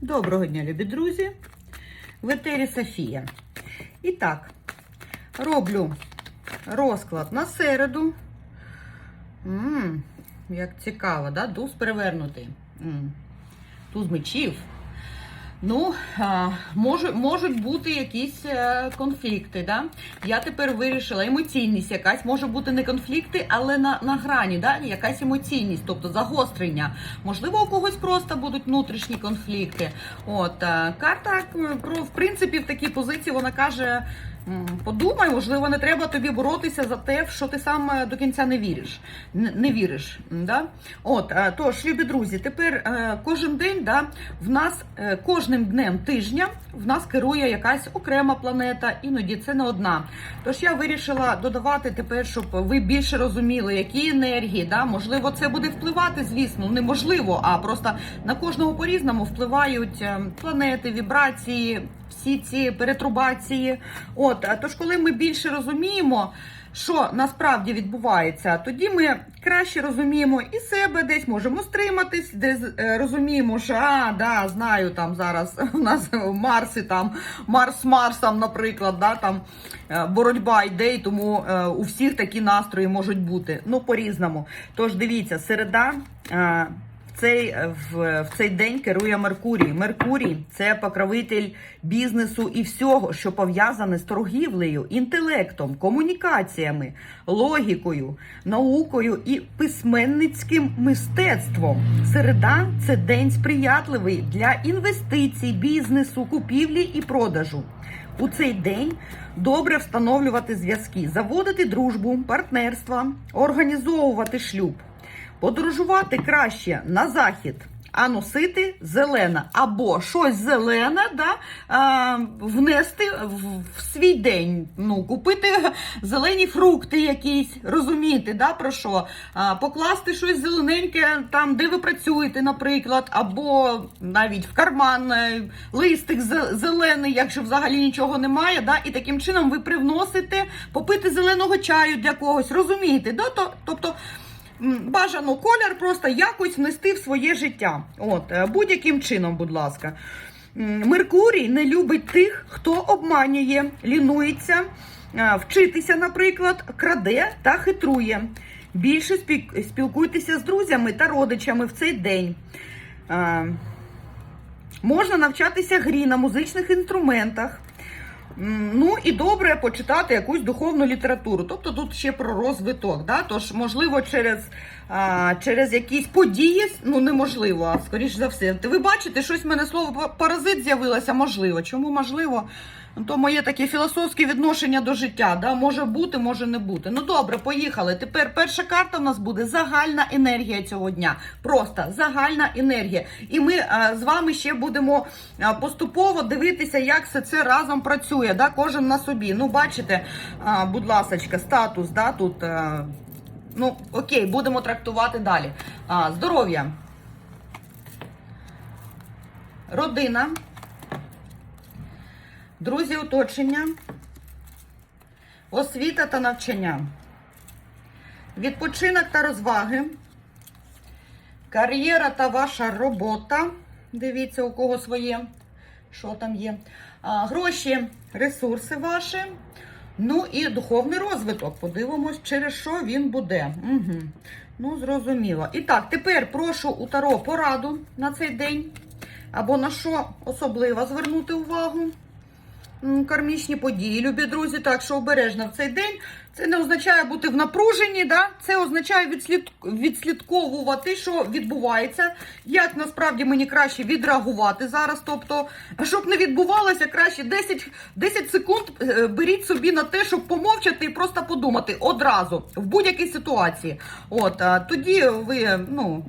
Доброго дня, любі друзі! В етері Софія. І так, роблю розклад на середу. М, як цікаво, да? Туз перевернутий. М, Туз мечів. Ну, може, можуть бути якісь е, конфлікти. Да? Я тепер вирішила, емоційність якась, може бути не конфлікти, але на, на грані, да? якась емоційність, тобто загострення. Можливо, у когось просто будуть внутрішні конфлікти. От, е, карта, е, про, в принципі, в такій позиції вона каже. Подумай, можливо, не треба тобі боротися за те, в що ти сам е, до кінця не віриш. Не віриш. Да? От, е, тож, любі друзі, тепер е, кожен день да, в нас кожним днем тижня в нас керує якась окрема планета, іноді це не одна. Тож я вирішила додавати тепер, щоб ви більше розуміли, які енергії. Да? Можливо, це буде впливати, звісно, неможливо, а просто на кожного по-різному впливають е, планети, вібрації, всі ці перетрубації. От, тож, коли ми більше розуміємо. Що насправді відбувається, тоді ми краще розуміємо і себе, десь можемо стриматись, десь е, розуміємо, що а, да, знаю, там зараз у нас в Марсі там Марс Марсом, наприклад, да, там е, боротьба йде, і тому е, у всіх такі настрої можуть бути. Ну, по-різному. Тож дивіться, середа. Цей, е, в, в цей день керує Меркурій. Меркурій це покровитель бізнесу і всього, що пов'язане з торгівлею, інтелектом, комунікаціями, логікою, наукою і письменницьким мистецтвом. Середа це день сприятливий для інвестицій, бізнесу, купівлі і продажу. У цей день добре встановлювати зв'язки, заводити дружбу, партнерства, організовувати шлюб. Подорожувати краще на захід, а носити зелене або щось зелене, да, а, внести в, свій день. Ну, купити зелені фрукти якісь, розуміти, да, про що? А, покласти щось зелененьке там, де ви працюєте, наприклад, або навіть в карман е, листик зелений, якщо взагалі нічого немає. Да, і таким чином ви привносите попити зеленого чаю для когось, розумієте? Да? То- Тобто. Бажано колір просто якось внести в своє життя. От, е, будь-яким чином, будь ласка. Меркурій не любить тих, хто обманює, лінується, е, вчитися, наприклад, краде та хитрує. Більше спілкуйтеся з друзями та родичами в цей день. Е, Можна навчатися грі на музичних інструментах. Ну і добре почитати якусь духовну літературу. Тобто тут ще про розвиток. Да? Тож, можливо, через, а, через якісь події, ну неможливо, а скоріш за все. Ви бачите, щось в мене слово па- паразит з'явилося, можливо. Чому можливо? Ну, То моє таке філософське відношення до життя. Да? Може бути, може не бути. Ну добре, поїхали. Тепер перша карта в нас буде загальна енергія цього дня. Просто загальна енергія. І ми а, з вами ще будемо а, поступово дивитися, як все це разом працює. Да? Кожен на собі. Ну, бачите, а, будь ласка, статус, да, тут. а, Ну, окей, будемо трактувати далі. А, здоров'я. Родина. Друзі оточення, освіта та навчання, відпочинок та розваги, кар'єра та ваша робота. Дивіться, у кого своє, що там є. А, гроші, ресурси ваші. Ну і духовний розвиток. Подивимось, через що він буде. Угу. Ну, зрозуміло. І так, тепер прошу у Таро пораду на цей день. Або на що особливо звернути увагу. Кармічні події, любі друзі, так що обережно в цей день. Це не означає бути в напруженні, да? це означає відслід... відслідковувати, що відбувається, як насправді мені краще відреагувати зараз. Тобто, щоб не відбувалося, краще 10, 10 секунд е, беріть собі на те, щоб помовчати і просто подумати одразу в будь-якій ситуації. От тоді ви ну.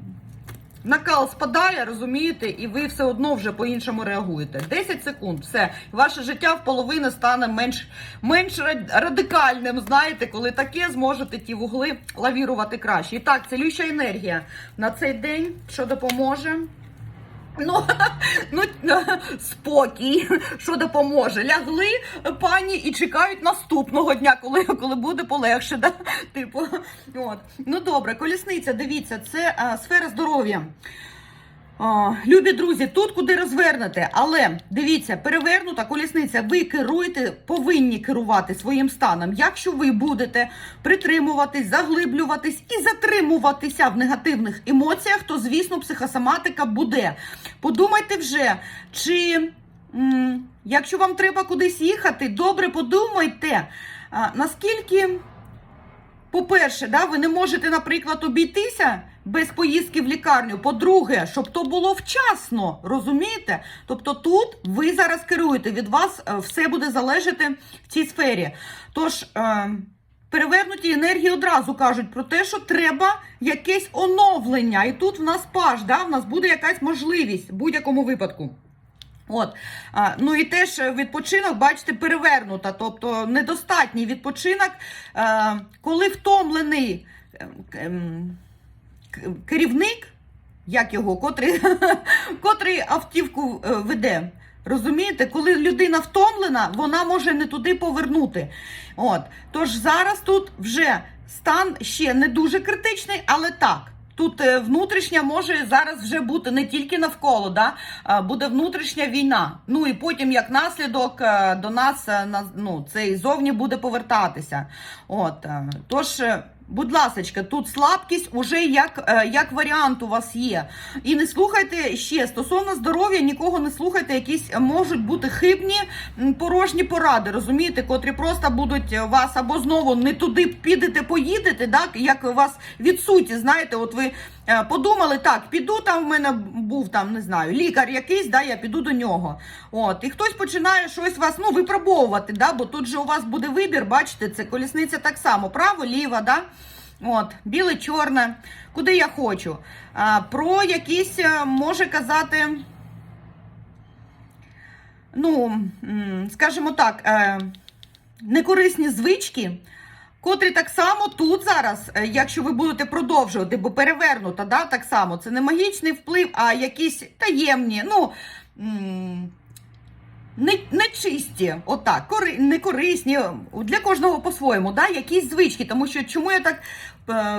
Накал спадає, розумієте, і ви все одно вже по-іншому реагуєте. 10 секунд, все. Ваше життя в половину стане менш, менш радикальним. Знаєте, коли таке зможете ті вугли лавірувати краще. І так, цілюща енергія на цей день, що допоможе. Ну, ну спокій, що допоможе. Лягли пані і чекають наступного дня, коли, коли буде полегше. Да? Типу, от. Ну добре, колісниця, дивіться, це а, сфера здоров'я. Любі друзі, тут куди розвернете, але дивіться, перевернута колісниця, ви керуєте, повинні керувати своїм станом. Якщо ви будете притримуватись, заглиблюватись і затримуватися в негативних емоціях, то звісно психосоматика буде. Подумайте вже, чи якщо вам треба кудись їхати, добре подумайте, наскільки. По-перше, да, ви не можете, наприклад, обійтися без поїздки в лікарню. По-друге, щоб то було вчасно, розумієте? Тобто тут ви зараз керуєте, від вас е, все буде залежати в цій сфері. Тож, е, перевернуті енергії одразу кажуть про те, що треба якесь оновлення. І тут в нас паш, да, в нас буде якась можливість в будь-якому випадку. От, ну і теж відпочинок, бачите, перевернута, тобто недостатній відпочинок, е, коли втомлений ем, к- керівник, як його, котрий, котрий автівку е, веде. Розумієте, коли людина втомлена, вона може не туди повернути. От, тож зараз тут вже стан ще не дуже критичний, але так. Тут е, внутрішня може зараз вже бути не тільки навколо, да? буде внутрішня війна. Ну і потім, як наслідок, е, до нас на- ну, цей зовні буде повертатися. От, тож, будь ласка, тут слабкість уже як, е, як варіант у вас є. І не слухайте ще стосовно здоров'я, нікого не слухайте, якісь можуть бути хибні порожні поради, розумієте, котрі просто будуть вас або знову не туди підете, поїдете, так, як вас відсуті, знаєте, от ви е, подумали, так, піду там в мене був там, не знаю, лікар якийсь, да, я піду до нього. От, і хтось починає щось вас ну, випробовувати, да, бо тут же у вас буде вибір, бачите, це колісниця так само, право, ліво, да. От, біле, чорне, куди я хочу. А, про якісь е, може казати, ну, скажімо так, е, некорисні звички, котрі так само тут зараз, е, якщо ви будете продовжувати, бо перевернута, да, так само, це не магічний вплив, а якісь таємні, ну. нечисті, отак, некорисні, для кожного по-своєму, да, якісь звички. Тому що чому я так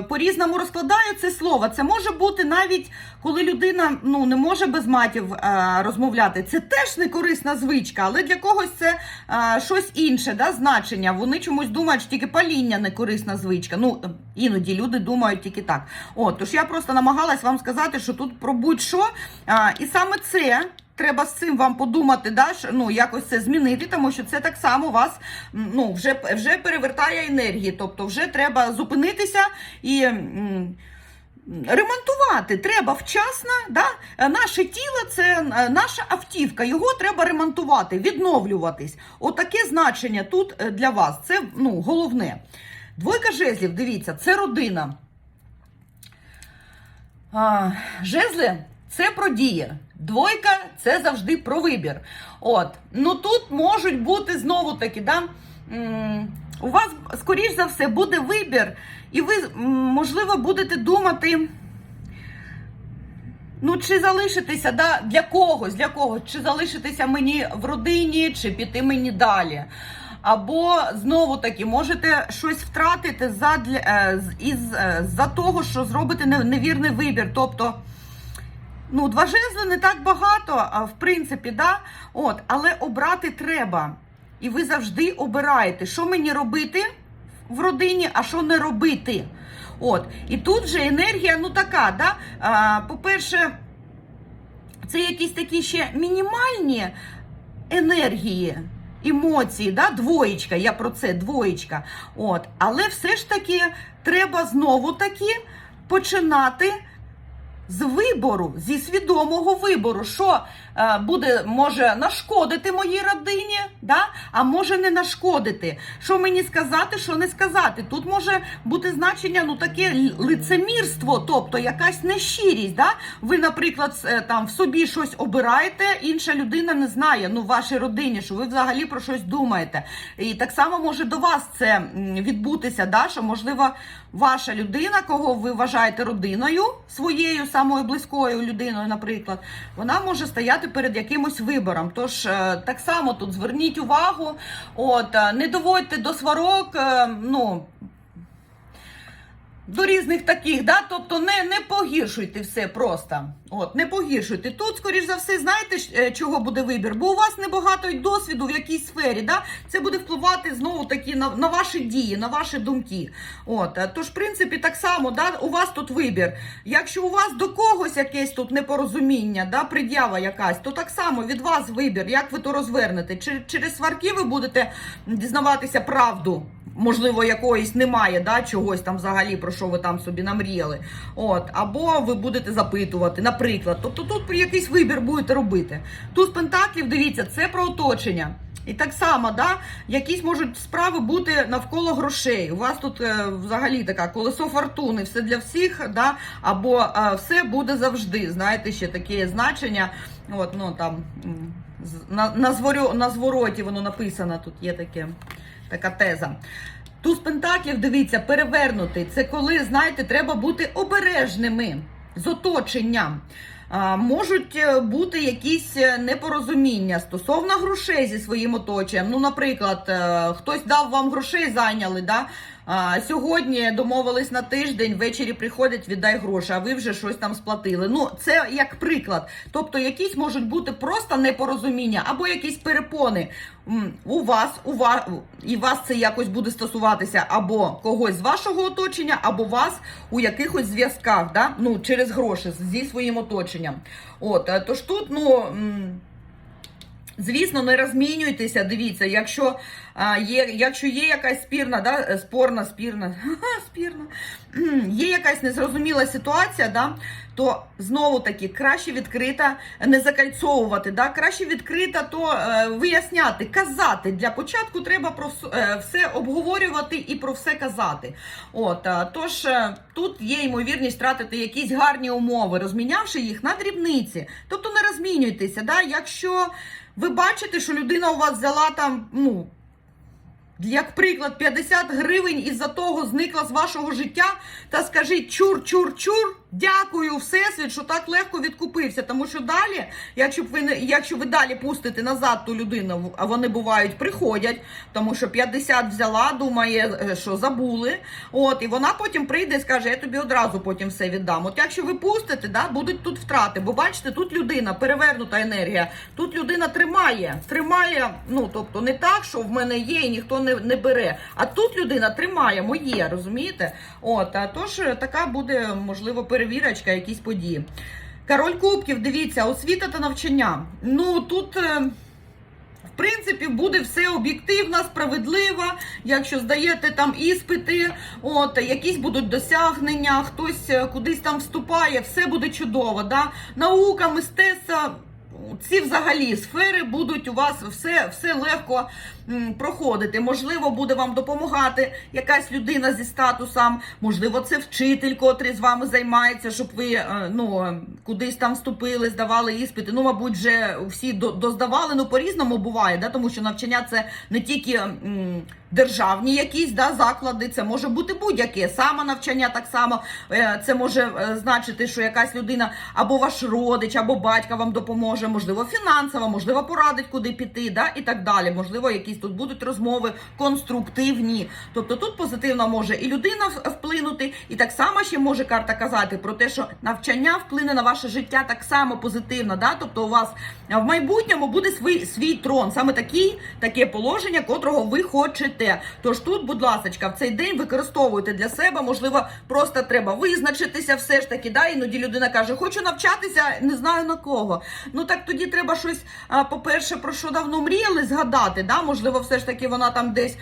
по-різному розкладаю це слово? Це може бути навіть коли людина ну, не може без матів е, розмовляти. Це теж некорисна звичка, але для когось це е, щось інше, да, значення. Вони чомусь думають, що тільки паління некорисна звичка. Ну, іноді люди думають тільки так. От, тож я просто намагалась вам сказати, що тут про будь-що. Е, і саме це. Треба з цим вам подумати, да, ну, якось це змінити, тому що це так само вас ну, вже, вже перевертає енергії. Тобто вже треба зупинитися і ремонтувати. Треба вчасно. Да? Наше тіло це е, наша автівка, його треба ремонтувати, відновлюватись. Отаке значення тут е, для вас. Це ну, головне. Двойка жезлів, дивіться, це родина. А, жезли це про дії. Двойка це завжди про вибір. От, ну тут можуть бути знову таки, да, у вас, скоріш за все, буде вибір, і ви, можливо, будете думати. Ну, чи залишитися да, для когось, для когось, чи залишитися мені в родині, чи піти мені далі. Або знову таки можете щось втратити задля, е, із, е, за того, що зробите невірний вибір. Тобто, ну, два жезли не так багато, в принципі, да? От, але обрати треба. І ви завжди обираєте, що мені робити в родині, а що не робити. От, і тут же енергія, ну така, да? по-перше, це якісь такі ще мінімальні енергії, емоції, да? двоєчка, я про це, двоєчка. От, але все ж таки треба знову таки починати з вибору, зі свідомого вибору, що е, буде, може нашкодити моїй родині, да? а може не нашкодити. Що мені сказати, що не сказати. Тут може бути значення ну таке лицемірство, тобто якась нещирість. Да? Ви, наприклад, е, там в собі щось обираєте, інша людина не знає, ну в вашій родині, що ви взагалі про щось думаєте. І так само може до вас це відбутися, да? що можливо ваша людина, кого ви вважаєте родиною своєю самою близькою людиною, наприклад, вона може стояти перед якимось вибором. Тож е, так само тут зверніть увагу, от е, не доводьте до сварок. е, Ну до різних таких, да? тобто не, не погіршуйте все просто. От, не погіршуйте. Тут, скоріш за все, знаєте, е, чого буде вибір? Бо у вас небагато досвіду в якійсь сфері. Да? Це буде впливати знову таки на, на ваші дії, на ваші думки. От, е, тож, в принципі, так само, да, у вас тут вибір. Якщо у вас до когось якесь тут непорозуміння, да, пред'ява якась, то так само від вас вибір, як ви то розвернете. Чи- Через сварки ви будете дізнаватися правду. Можливо, якоїсь немає, да, чогось там взагалі, про що ви там собі намріяли. От, або ви будете запитувати, наприклад. Тобто тут якийсь вибір будете робити. Туз Пентаклів, дивіться, це про оточення. І так само, да, якісь можуть справи бути навколо грошей. У вас тут е, взагалі така колесо фортуни, все для всіх, да, або е, все буде завжди. Знаєте, ще таке значення. От, ну там на, на, зворо, на звороті воно написано, тут є таке, така теза. Туз Пентаклів, дивіться, перевернутий. Це коли, знаєте, треба бути обережними з оточенням. Можуть е, бути якісь е, непорозуміння стосовно грошей зі своїм оточенням. Ну, наприклад, е, хтось дав вам грошей, зайняли, да? Сьогодні домовились на тиждень, ввечері приходять, віддай гроші, а ви вже щось там сплатили. Ну, це як приклад. Тобто, якісь можуть бути просто непорозуміння або якісь перепони. У вас, у вас і вас це якось буде стосуватися або когось з вашого оточення, або вас у якихось зв'язках, да? ну, через гроші зі своїм оточенням. От, е, тож тут, ну. Звісно, не розмінюйтеся. Дивіться, якщо а, є, якщо є якась спірна, да, е, спорна, спірна, спірна, є якась незрозуміла ситуація, да, то знову таки краще відкрита, не закальцовувати, да, краще відкрита, то е, виясняти, казати. Для початку треба про е, все обговорювати і про все казати. От, е, тож тут є ймовірність втратити якісь гарні умови, розмінявши їх на дрібниці. Тобто не розмінюйтеся. Да, якщо ви бачите, що людина у вас взяла там, ну, як приклад, 50 гривень із-за того зникла з вашого життя, та скажіть чур, чур, чур, дякую, Всесвіт, що так легко відкупився. Тому що далі, якщо б ви не якщо ви далі пустите назад ту людину, а вони бувають, приходять, тому що 50 взяла, думає, е, що забули. От, і вона потім прийде і скаже, я тобі одразу потім все віддам. От якщо ви пустите, да, будуть тут втрати. Бо бачите, тут людина, перевернута енергія, тут людина тримає, тримає, ну тобто не так, що в мене є і ніхто не, не бере. А тут людина тримає моє, розумієте? От, а тож е, така буде, можливо, перевірочка, якісь події. Король Кубків, дивіться, освіта та навчання. Ну тут. е, в принципі, буде все об'єктивно, справедливо. Якщо здаєте там іспити, от якісь будуть досягнення, хтось е, кудись там вступає, все буде чудово. Да? Наука, мистецтво. Ці взагалі сфери будуть у вас все, все легко проходити. Можливо, буде вам допомагати якась людина зі статусом, можливо, це вчитель, котрий з вами займається, щоб ви е, ну, кудись там вступили, здавали іспити. Ну, мабуть, вже всі доздавали, ну по-різному буває, да? тому що навчання це не тільки державні якісь да, заклади, це може бути будь-яке. Саме навчання так само е, це може е, значити, що якась людина або ваш родич, або батька вам допоможе, можливо, фінансово, можливо, порадить, куди піти, да, і так далі. Можливо, якісь тут будуть розмови конструктивні. Тобто тут позитивно може і людина вплинути, і так само ще може карта казати про те, що навчання вплине на ваше життя так само позитивно. Да? Тобто у вас в майбутньому буде свій, свій трон, саме такий, таке положення, котрого ви хочете. Тож тут, будь ласка, в цей день використовуйте для себе, можливо, просто треба визначитися все ж таки. Да? Іноді людина каже, хочу навчатися, не знаю на кого. Ну так тоді треба щось, по-перше, про що давно мріяли, згадати. Да? Можливо, все ж таки вона там десь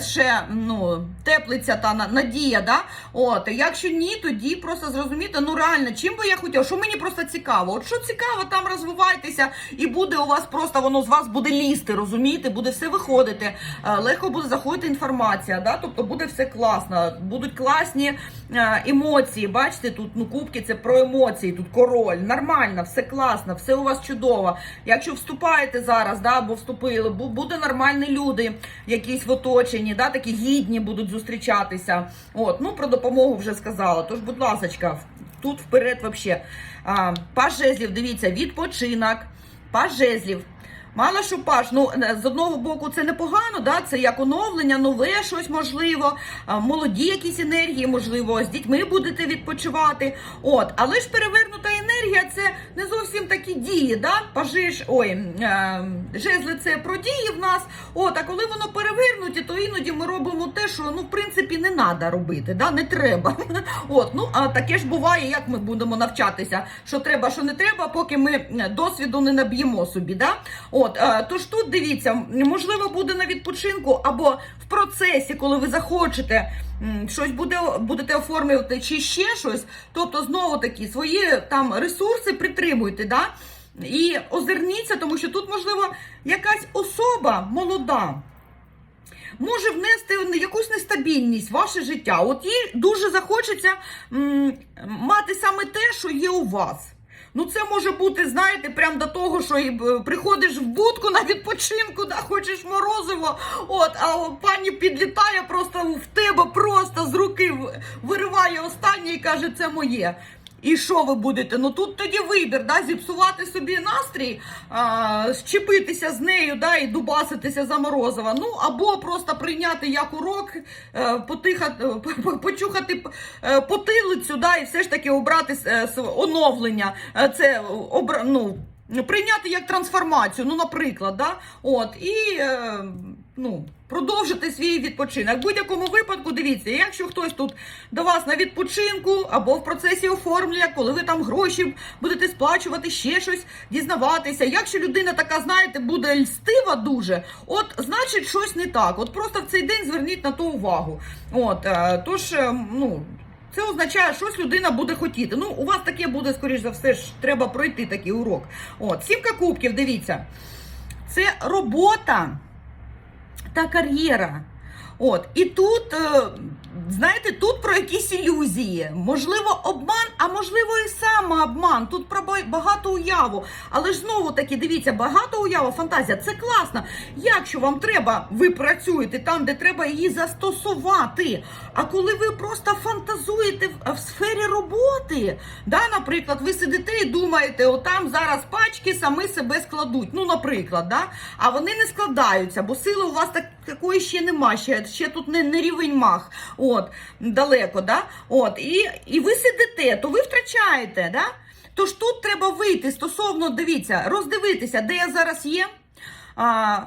ще ну, теплиться та надія. Да? От, якщо ні, тоді просто зрозуміти, ну реально, чим би я хотіла, що мені просто цікаво. От що цікаво, там розвивайтеся, і буде у вас просто воно з вас буде лізти, розумієте, буде все виходити, е, легко буде заходити інформація, да? тобто буде все класно, будуть класні е, емоції. Бачите, тут ну кубки це про емоції, тут король, нормально, все класно, все у вас чудово. Якщо вступаєте зараз, да, або вступили, бу- буде нормальні люди, якісь в оточенні, да, такі гідні будуть зустрічатися. От, ну про допомогу вже сказала. Тож, будь ласка, тут вперед вообще. А, паж дивіться, відпочинок, паж жезлів. Мало що паш, ну е, з одного боку це непогано, да? це як оновлення, нове щось можливо, молоді якісь енергії, можливо, з дітьми будете відпочивати. От, але ж перевернута енергія це не зовсім такі дії. Да? Пажи ж, ой, е, жезли це про дії в нас. От, а коли воно перевернуті, то іноді ми робимо те, що ну, в принципі не треба робити, да? не треба. От, ну, а таке ж буває, як ми будемо навчатися, що треба, що не треба, поки ми досвіду не наб'ємо собі. Да? От, е, тож тут дивіться, можливо, буде на відпочинку або в процесі, коли ви захочете щось буде, будете оформлювати чи ще щось. Тобто, знову таки, свої там ресурси притримуйте. Да? І озирніться, тому що тут, можливо, якась особа молода. Може внести якусь нестабільність в ваше життя. От їй дуже захочеться м, мати саме те, що є у вас. Ну, це може бути, знаєте, прям до того, що і, е, приходиш в будку на відпочинку, да, хочеш морозиво, от, а пані підлітає просто в тебе, просто з руки вириває останнє і каже, це моє. І що ви будете? Ну тут тоді вибір, да, зіпсувати собі настрій, а, щепитися з нею, да, і дубаситися за морозива. Ну або просто прийняти як урок, е, потихати, почухати е, потилицю, да, і все ж таки обрати е, оновлення. Е, Це обра, ну, прийняти як трансформацію, ну, наприклад, да, от, і е, ну, продовжити свій відпочинок. В будь-якому випадку, дивіться, якщо хтось тут до вас на відпочинку або в процесі оформлення, коли ви там гроші будете сплачувати, ще щось дізнаватися. Якщо людина така, знаєте, буде льстива дуже, от значить щось не так. От просто в цей день зверніть на то увагу. От, е, тож, е, ну. Це означає, щось людина буде хотіти. Ну, у вас таке буде, скоріш за все, ж треба пройти такий урок. От, сімка кубків, дивіться. Це робота та кар'єра. От, і тут, е, знаєте, тут про якісь ілюзії. Можливо, обман, а можливо, і самообман. Тут про багато уяву. Але ж знову таки, дивіться, багато уява, фантазія це класно. Якщо вам треба, ви працюєте там, де треба її застосувати. А коли ви просто фантазуєте в, сфері роботи, да, наприклад, ви сидите і думаєте, отам зараз пачки самі себе складуть. Ну, наприклад, да? а вони не складаються, бо сили у вас так, такої ще нема, ще, ще тут не, не рівень мах. От, далеко, да? От, і, і ви сидите, то ви втрачаєте, да? Тож тут треба вийти стосовно, дивіться, роздивитися, де я зараз є. А,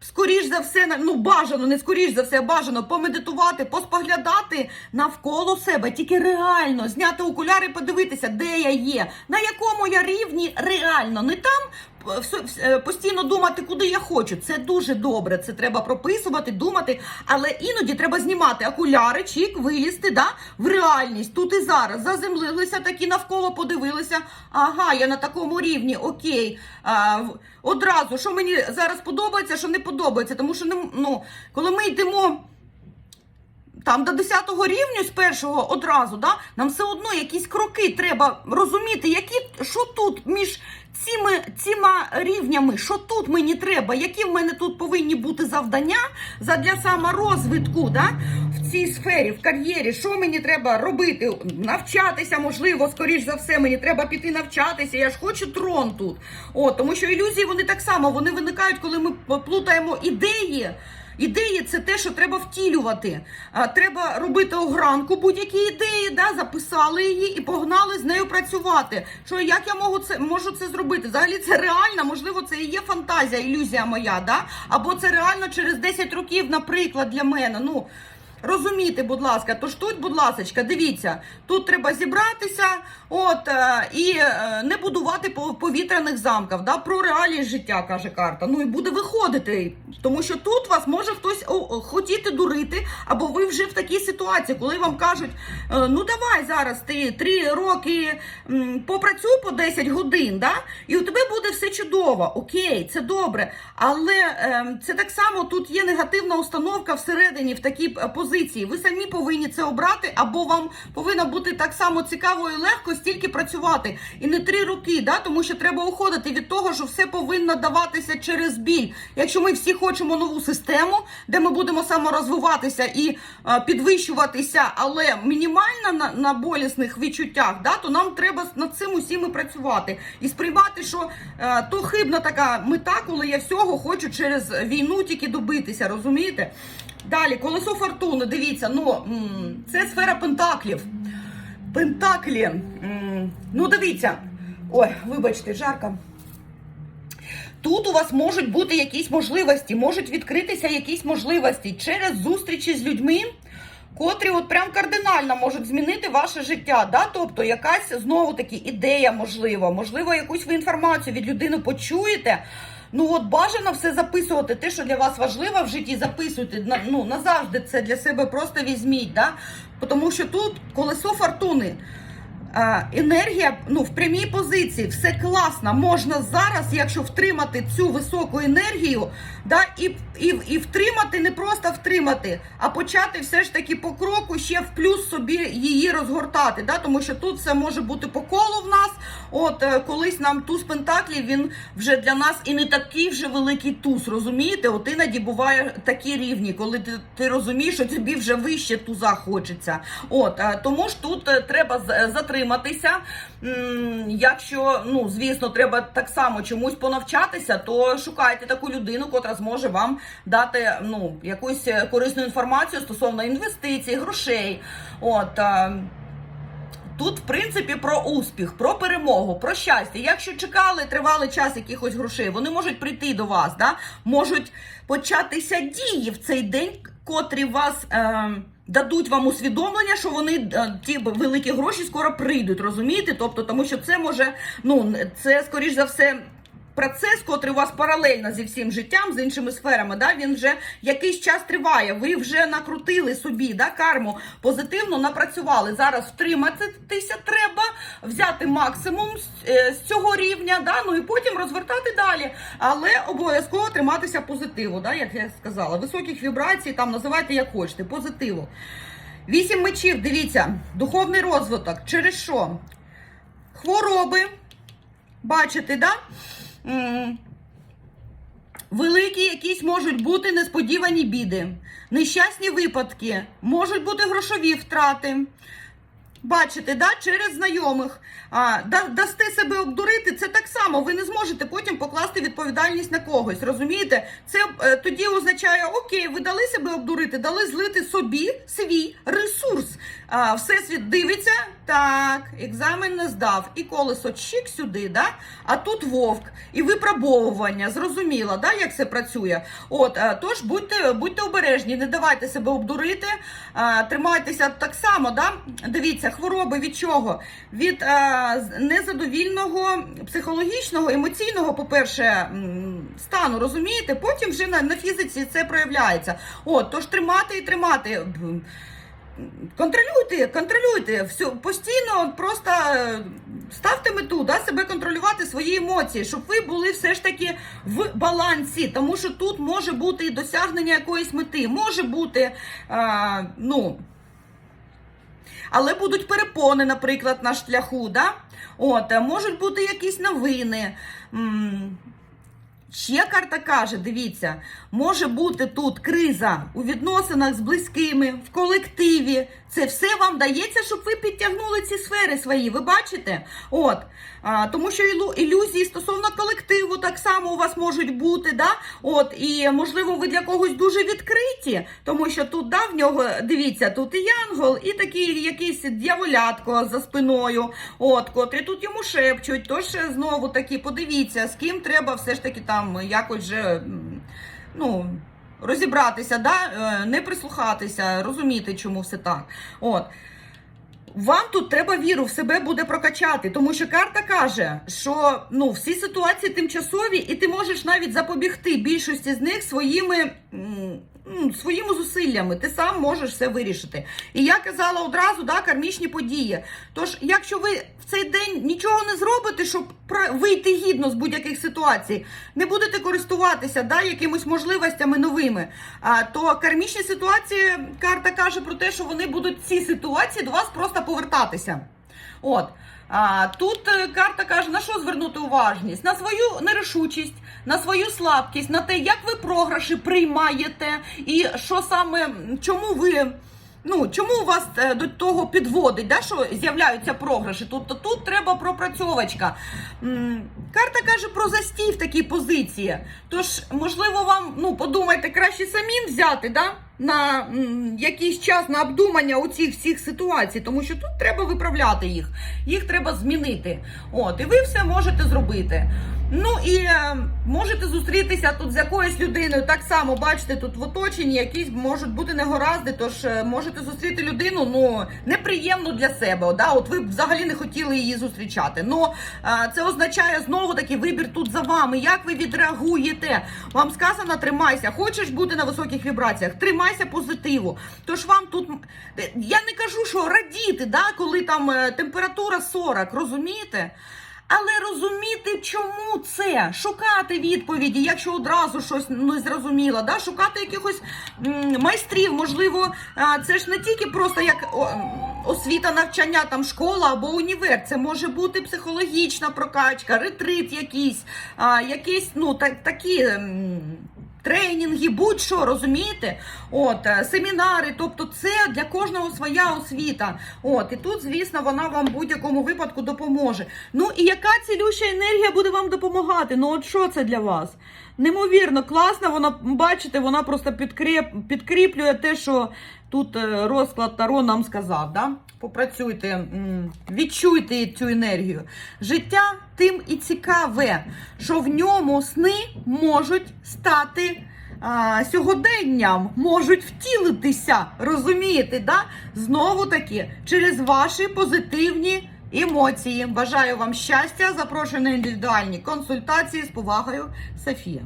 Скоріш за все, ну бажано, не скоріш за все, бажано помедитувати, поспоглядати навколо себе, тільки реально зняти окуляри, подивитися, де я є, на якому я рівні реально, не там постійно думати, куди я хочу. Це дуже добре. Це треба прописувати, думати, але іноді треба знімати окуляри, чік, вилізти да, в реальність тут і зараз. Заземлилися такі навколо, подивилися. Ага, я на такому рівні, окей. А, одразу, що мені зараз подобається, що не подобається. Тому що ну, коли ми йдемо. Там до 10-го рівню з першого одразу, да, нам все одно якісь кроки треба розуміти, які, що тут між цими, цими рівнями, що тут мені треба, які в мене тут повинні бути завдання задля саморозвитку да, в цій сфері, в кар'єрі, що мені треба робити, навчатися, можливо, скоріш за все, мені треба піти навчатися, я ж хочу трон тут. О, тому що ілюзії вони так само, вони виникають, коли ми плутаємо ідеї. Ідеї це те, що треба втілювати. Треба робити огранку будь-які ідеї, да, записали її і погнали з нею працювати. Що як я можу це можу це зробити? Взагалі це реально, можливо, це і є фантазія, ілюзія моя, да? або це реально через 10 років, наприклад, для мене. Ну розумійте, будь ласка, тож тут, будь ласка, дивіться, тут треба зібратися, от е, і е, не будувати по- повітряних замків. Да? Про реалії життя каже карта. Ну і буде виходити, тому що тут вас може хтось хотіти дурити, або ви вже в такій ситуації, коли вам кажуть, е, ну давай зараз ти три роки попрацюй по 10 годин, да? і у тебе буде все чудово. Окей, це добре. Але це так само тут є негативна установка всередині в такій позиції. Ви самі повинні це обрати, або вам повинно бути так само цікаво і легко стільки працювати. І не три роки, да? тому що треба уходити від того, що все повинно даватися через біль. Якщо ми всі хочемо нову систему, де ми будемо саморозвиватися і е, підвищуватися, але мінімально на, на болісних відчуттях, да, то нам треба над цим усім і працювати. І сприймати, що е, то хибна така мета, коли я всього хочу через війну тільки добитися, розумієте? Далі, колесо фортуни, дивіться, ну це сфера пентаклів. Пентаклі. Ну, дивіться. Ой, вибачте, жарко. Тут у вас можуть бути якісь можливості, можуть відкритися якісь можливості через зустрічі з людьми, котрі от прям кардинально можуть змінити ваше життя. Да? Тобто якась знову таки ідея, можливо, можливо, якусь ви інформацію від людини почуєте. Ну от бажано все записувати. Те, що для вас важливо в житті, записуйте. Ну назавжди це для себе просто візьміть. Да? Тому що тут колесо фортуни. А, енергія ну, в прямій позиції, все класно. Можна зараз, якщо втримати цю високу енергію, да, і, і, і втримати, не просто втримати, а почати все ж таки по кроку ще в плюс собі її розгортати. Да, тому що тут все може бути по колу в нас. От е, колись нам туз Пентаклів, він вже для нас і не такий вже великий туз, розумієте? От іноді буває такі рівні, коли ти, ти розумієш, що тобі вже вище туза хочеться. От е, тому ж тут е, треба з- затриматися. Якщо, ну звісно, треба так само чомусь понавчатися, то шукайте таку людину, котра зможе вам дати ну якусь е, корисну інформацію стосовно інвестицій, грошей. От. Тут, в принципі, про успіх, про перемогу, про щастя. Якщо чекали тривалий час якихось грошей, вони можуть прийти до вас, да? можуть початися дії в цей день, котрі вас е, дадуть вам усвідомлення, що вони е, ті великі гроші скоро прийдуть, розумієте? Тобто, тому що це може, ну це скоріш за все. Процес, котрий у вас паралельно зі всім життям, з іншими сферами, да, він вже якийсь час триває. Ви вже накрутили собі да, карму, позитивно напрацювали. Зараз втриматися треба, взяти максимум з, е, з цього рівня, да, ну і потім розвертати далі. Але обов'язково триматися позитиву, да, як я сказала. Високих вібрацій, там називайте як хочете, позитиву. Вісім мечів, дивіться, духовний розвиток. Через що? Хвороби. Бачите, да? Великі якісь можуть бути несподівані біди, нещасні випадки, можуть бути грошові втрати. Бачите, да, через знайомих. А, да, дасте себе обдурити, це так само. Ви не зможете потім покласти відповідальність на когось. Розумієте? Це е, тоді означає, окей, ви дали себе обдурити, дали злити собі свій ресурс. А, всесвіт дивиться, так, екзамен не здав. І колесо чик сюди, да? а тут вовк. І випробовування. Зрозуміло, да, як це працює. От, е, тож будьте, будьте обережні, не давайте себе обдурити, е, тримайтеся так само. Да? Дивіться, хвороби від чого? Від е, з- незадовільного психологічного, емоційного, по-перше, стану, розумієте? Потім вже на, на фізиці це проявляється. От, тож тримати і тримати. Контролюйте, контролюйте, все, постійно просто е, ставте мету, да, себе контролювати свої емоції, щоб ви були все ж таки в балансі, тому що тут може бути і досягнення якоїсь мети, може бути, а, ну, але будуть перепони, наприклад, на шляху, да? От, е, можуть бути якісь новини. Ще карта каже: дивіться, може бути тут криза у відносинах з близькими, в колективі. Це все вам дається, щоб ви підтягнули ці сфери свої. Ви бачите? От. А, тому що ілю- ілюзії стосовно колективу так само у вас можуть бути. Да? От, і можливо, ви для когось дуже відкриті, тому що тут да, в нього, дивіться, тут і янгол, і такий якийсь дьяволятко за спиною, от, котрі тут йому шепчуть. Тож е, знову таки, подивіться, з ким треба все ж таки там якось вже ну, розібратися, да? е, не прислухатися, розуміти, чому все так. От. Вам тут треба віру в себе буде прокачати, тому що карта каже, що ну, всі ситуації тимчасові, і ти можеш навіть запобігти більшості з них своїми своїми зусиллями. Ти сам можеш все вирішити. І я казала одразу, да, кармічні події. Тож, якщо ви в цей день нічого не зробите, щоб вийти гідно з будь-яких ситуацій, не будете користуватися да, якимись можливостями новими, то кармічні ситуації, карта каже про те, що вони будуть ці ситуації до вас просто повертатися. От. А, тут е, карта каже, на що звернути уважність? На свою нерішучість, на свою слабкість, на те, як ви програші приймаєте, і що саме, чому ви. Ну, чому вас е, до того підводить, да, що з'являються програші? Тобто тут треба пропрацьовочка. Карта каже про застій в такій позиції. Тож, можливо, вам ну, подумайте, краще самим взяти да, на якийсь час на обдумання у цих всіх ситуацій, тому що тут треба виправляти їх, їх треба змінити. От, і ви все можете зробити. Ну і е, можете зустрітися тут з якоюсь людиною. Так само бачите, тут в оточенні якісь можуть бути негаразди, тож е, можете зустріти людину ну неприємну для себе. Да? От ви взагалі не хотіли її зустрічати. Ну е, це означає знову таки вибір тут за вами. Як ви відреагуєте? Вам сказано, тримайся. Хочеш бути на високих вібраціях, тримайся позитиву. Тож вам тут е, я не кажу, що радіти, да, коли там е, температура 40, розумієте? Але розуміти, чому це, шукати відповіді, якщо одразу щось не зрозуміло, да? шукати якихось майстрів, можливо, це ж не тільки просто як освіта, навчання, там школа або універ. Це може бути психологічна прокачка, ретрит якийсь, якісь ну так, такі. Тренінги, будь-що, розумієте? От, е, семінари, тобто це для кожного своя освіта. От, і тут, звісно, вона вам в будь-якому випадку допоможе. Ну і яка цілюща енергія буде вам допомагати? Ну, от що це для вас? Неймовірно, класна, вона, бачите, вона просто підкріп, підкріплює те, що тут е, розклад Таро нам сказав. Да? Попрацюйте, відчуйте цю енергію. Життя тим і цікаве, що в ньому сни можуть стати а, сьогоденням, можуть втілитися. Розумієте, да? Знову таки, через ваші позитивні емоції. Бажаю вам щастя. Запрошую на індивідуальні консультації з повагою, Софія.